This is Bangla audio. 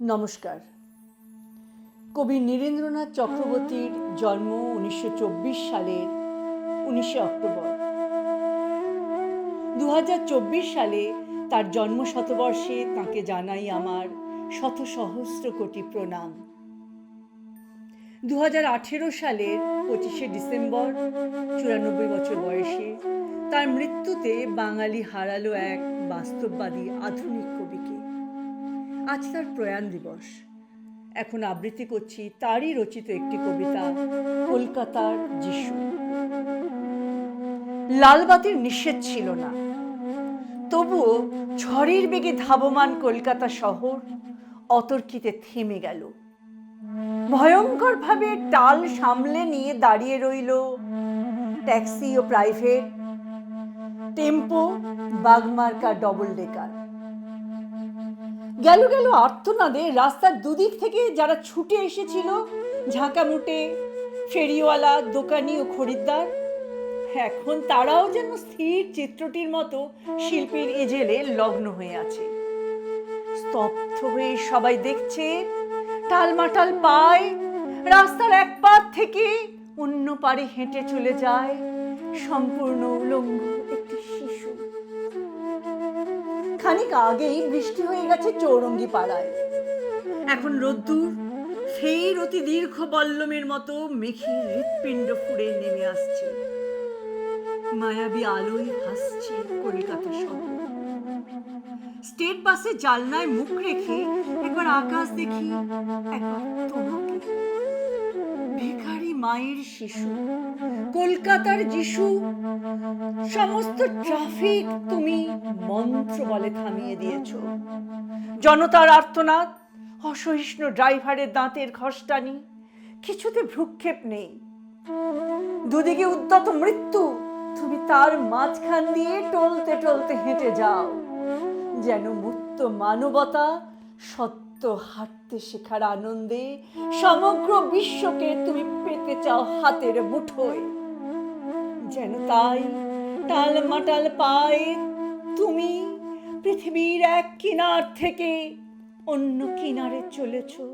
নমস্কার। কবি নীরেন্দ্রনাথ চক্রবর্তীর জন্ম উনিশশো সালের উনিশে অক্টোবর। দুহাজার চব্বিশ সালে তার জন্ম শতবর্ষে তাকে জানাই আমার শত সহস্র কোটি প্রণাম। দু সালের পঁচিশে ডিসেম্বর, চুরানব্বই বছর বয়সে, তার মৃত্যুতে বাঙালি হারালো এক বাস্তববাদী আধুনিক কবিকে। আজ তার প্রয়াণ দিবস। এখন আবৃত্তি করছি তারই রচিত একটি কবিতা, কলকাতার যিশু। লালবাতির নিষেধ ছিল না। তবুও ঝড়ের বেগে ধাবমান কলকাতা শহর অতর্কিতে থেমে গেল। ভয়ঙ্করভাবে টাল সামলে নিয়ে দাঁড়িয়ে রইল ট্যাক্সি ও প্রাইভেট, টেম্পো, বাগমার্কা ডবল ডেকার গেল গেল আর্তনাদে রাস্তার দুদিক থেকে যারা ছুটে এসেছিল, ঝাঁকামুটে, ফেরিওয়ালা, দোকানি ও খরিদ্দার, এখন তারাও যেন স্থির চিত্রটির মতো শিল্পীর এজেলে লগ্ন হয়ে আছে। স্তব্ধ হয়ে সবাই দেখছে টালমাটাল পায়, রাস্তার এক পার থেকে অন্য পারে হেঁটে চলে যায় সম্পূর্ণ উলঙ্গ একটি শিশু। খানিক আগেই বৃষ্টি হয়ে গেছে চৌরঙ্গি পাড়ায় এখন রোদ্দুর, ফের অতি দীর্ঘ বল্লমের মতো মেঘের হৃৎপিণ্ড ফুড়ে নেমে আসছে। মায়াবী আলোয় ভাসছে কলকাতা শহর। স্টেট বাসে জালনায় মুখ রেখে একবার আকাশ দেখি ভিখারি মায়ের শিশু, কলকাতার যিশু। সমস্ত ট্রাফিক তুমি মন্ত্র বলে থামিয়ে দিয়েছ। জনতার আর্তনাদ, অসহিষ্ণু ড্রাইভারের দাঁতের খসটানি কিছুতে ভ্রুক্ষেপ নেই। দুদিকে উদ্যত মৃত্যু, তুমি তার মাঝখান দিয়ে টলতে টলতে হেঁটে যাও। যেন মুক্ত মানবতা সত্য হাঁটতে শেখার আনন্দে সমগ্র বিশ্বকে তুমি পেতে চাও হাতের মুঠোয়। যেন তাই টাল মাটাল পায়ে তুমি পৃথিবীর এক কিনার থেকে অন্য কিনারে চলেছো।